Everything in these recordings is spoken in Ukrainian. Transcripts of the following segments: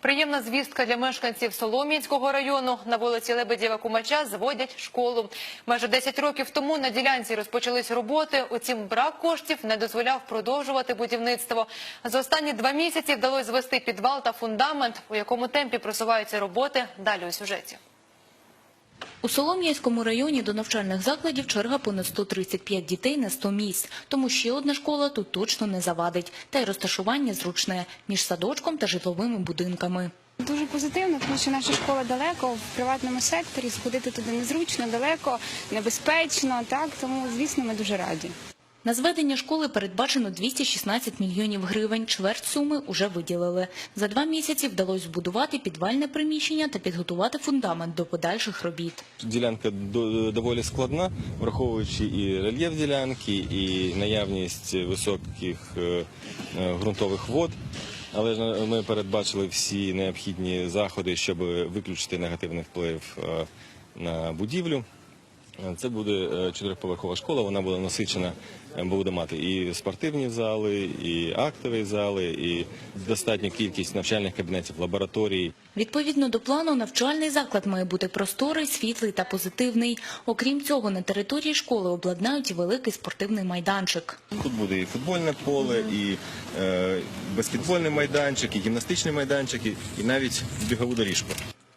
Приємна звістка для мешканців Солом'янського району. На вулиці Лебедєва Кумача зводять школу. Майже 10 років тому на ділянці розпочались роботи. Утім, брак коштів не дозволяв продовжувати будівництво. За останні два місяці вдалося звести підвал та фундамент. У якому темпі просуваються роботи, далі у сюжеті. У Солом'янському районі до навчальних закладів черга понад 135 дітей на 100 місць. Тому ще одна школа тут точно не завадить. Та й розташування зручне між садочком та житловими будинками. Дуже позитивно, тому що наша школа далеко в приватному секторі. Сходити туди незручно, далеко, небезпечно. Так тому, звісно, ми дуже раді. На зведення школи передбачено 216 мільйонів гривень. Чверть суми уже виділили. За два місяці вдалося збудувати підвальне приміщення та підготувати фундамент до подальших робіт. Ділянка до- доволі складна, враховуючи і рельєф ділянки, і наявність високих е, е, ґрунтових вод. Але е, ми передбачили всі необхідні заходи, щоб виключити негативний вплив на будівлю. Е, Це буде е, чотириповерхова школа, вона буде насичена, е, буде мати і спортивні зали, і актові зали, і достатню кількість навчальних кабінетів, лабораторій. Відповідно до плану, навчальний заклад має бути просторий, світлий та позитивний. Окрім цього, на території школи обладнають і великий спортивний майданчик. Тут буде і футбольне поле, і е, баскетбольний майданчик, і гімнастичний майданчик, і, і навіть бігову доріжку.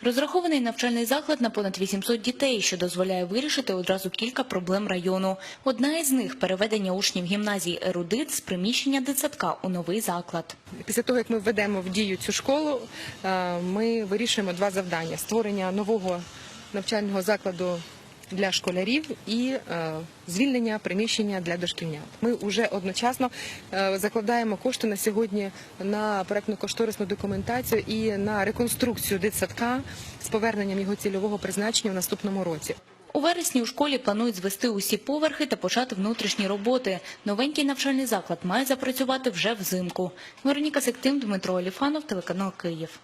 Розрахований навчальний заклад на понад 800 дітей, що дозволяє вирішити одразу кілька проблем району. Одна із них – переведення учнів гімназії «Ерудит» з приміщення дитсадка у новий заклад. Після того, як ми введемо в дію цю школу, е, ми вирішуємо два завдання: створення нового навчального закладу для школярів і е, звільнення приміщення для дошкільнят. Ми вже одночасно е, закладаємо кошти на сьогодні на проектно-кошторисну документацію і на реконструкцію дитсадка з поверненням його цільового призначення в наступному році. У вересні у школі планують звести усі поверхи та почати внутрішні роботи. Новенький навчальний заклад має запрацювати вже взимку. Вероніка Сектим, Дмитро Оліфанов, телеканал Київ.